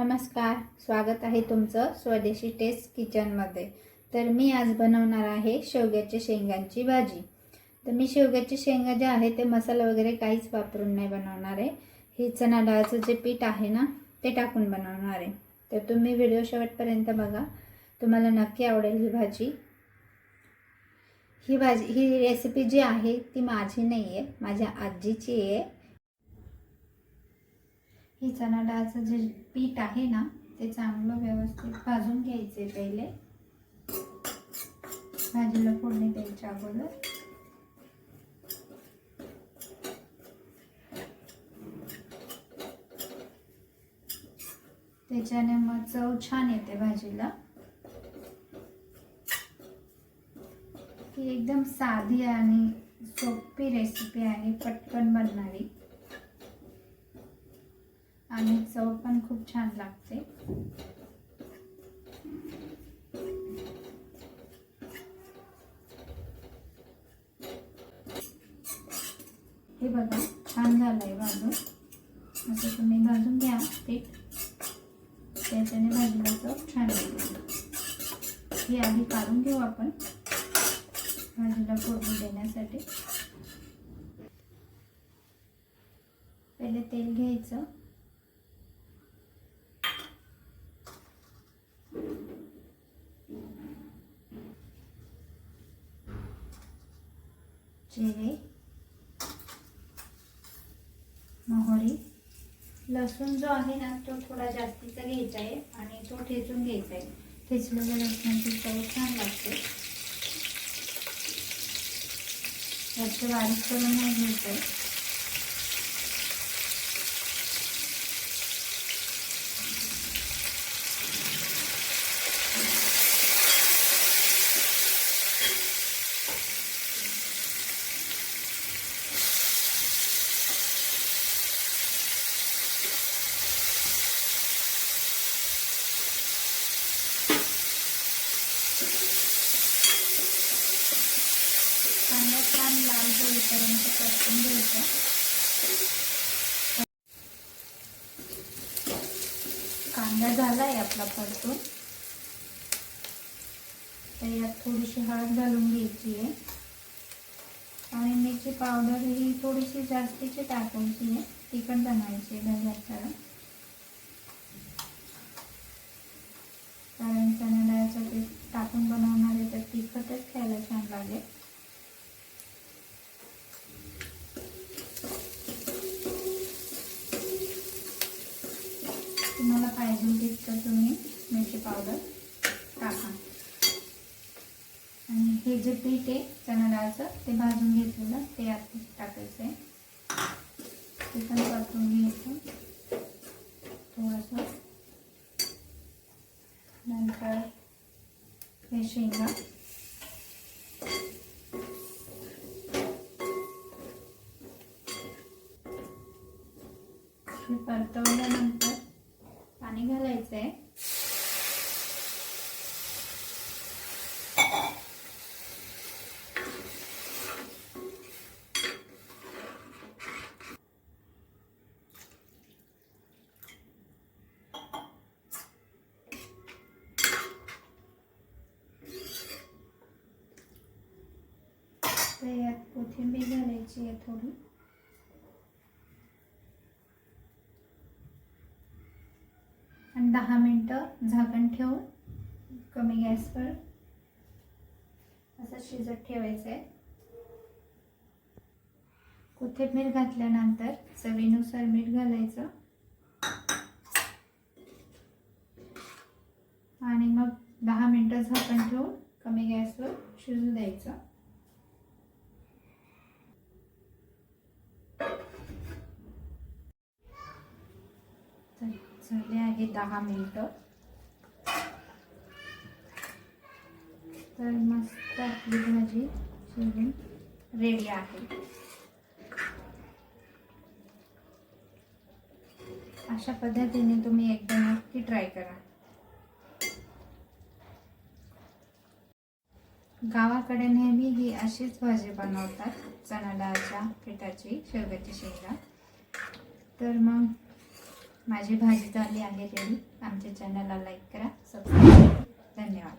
नमस्कार स्वागत आहे तुमचं स्वदेशी टेस्ट किचनमध्ये तर मी आज बनवणार आहे शेवग्याच्या शेंगांची भाजी. तर मी शेवग्याची शेंगा जे आहे ते मसाला वगैरे काहीच वापरून नाही बनवणार आहे. हे चणा डाळचं जे पीठ आहे ना ते टाकून बनवणार आहे. तर तुम्ही व्हिडिओ शेवटपर्यंत बघा. तुम्हाला नक्की आवडेल ही भाजी. ही भाजी ही रेसिपी जी आहे ती माझी नाही आहे माझ्या आजीची आहे. ही चणा डाळचं जे पीठ आहे ना ते चांगलं व्यवस्थित भाजून घ्यायचे पहिले. भाजीला फोडणी द्यायच्या अगोदर. त्याच्याने मग चव छान येते भाजीला. ही एकदम साधी आणि सोपी रेसिपी आहे पटकन बनणारी आणि चव पण खूप छान लागते. हे बघा छान झालंय भाजून. असं तुम्ही भाजून घ्या पीठ त्याच्याने भाजीला चव छान हे आधी काढून घेऊ आपण. भाजीला फोडणी देण्यासाठी. पहिले तेल घ्यायचं. जिरे मोहरी. लसूण जो आहे ना तो थोडा जास्तीचा घ्यायचा आहे आणि तो ठेचून घ्यायचा आहे. ठेचलेल्या लसणाची चव छान लागते. जास्त बारीक करून नाही घ्यायचं आहे कांदा छान लाल होईपर्यंत परतून घ्यायचा. कांदा झाला आहे आपला परतून. तर यात थोडीशी हळद घालून घ्यायची आहे. आणि मिरची पावडर ही थोडीशी जास्तीची टाकायची आहे. तिखट बनवायची आहे भाजी कारण चणा डाळचं ते टाकून बनवणार आहे तर तिखटच खायला छान लागेल तुम्हाला पाहिजे तितकं तुम्ही मिरची पावडर टाका आणि हे जे पीठ आहे चणा डाळचं ते भाजून घेतलेलं ते आत टाकायचं आहे. ते पण परतून घ्यायचं. थोडंसं. नंतर हे शेंगा. परतवल्यानंतर पाणी घालायचं आहे तर यात कोथिंबीर घालायची आहे थोडी. आणि दहा मिनटं झाकण ठेवून कमी गॅसवर असं शिजत ठेवायचं आहे. कोथिंबीर घातल्यानंतर चवीनुसार मीठ घालायचं. आणि मग दहा मिनटं झाकण ठेवून कमी गॅसवर शिजू द्यायचं. झाले आहे दहा मिनटं. तर मस्त आपली भाजी शिजून रेडी आहे. अशा पद्धतीने तुम्ही एकदा नक्की ट्राय करा. गावाकडे नेहमी ही अशीच भाजी बनवतात चणा डाळच्या पिठाची शेवग्याची शेंगा. तर मग माझी भाजी झाली आहे रेडी. आमच्या चॅनलला लाईक करा सबस्क्राईब धन्यवाद.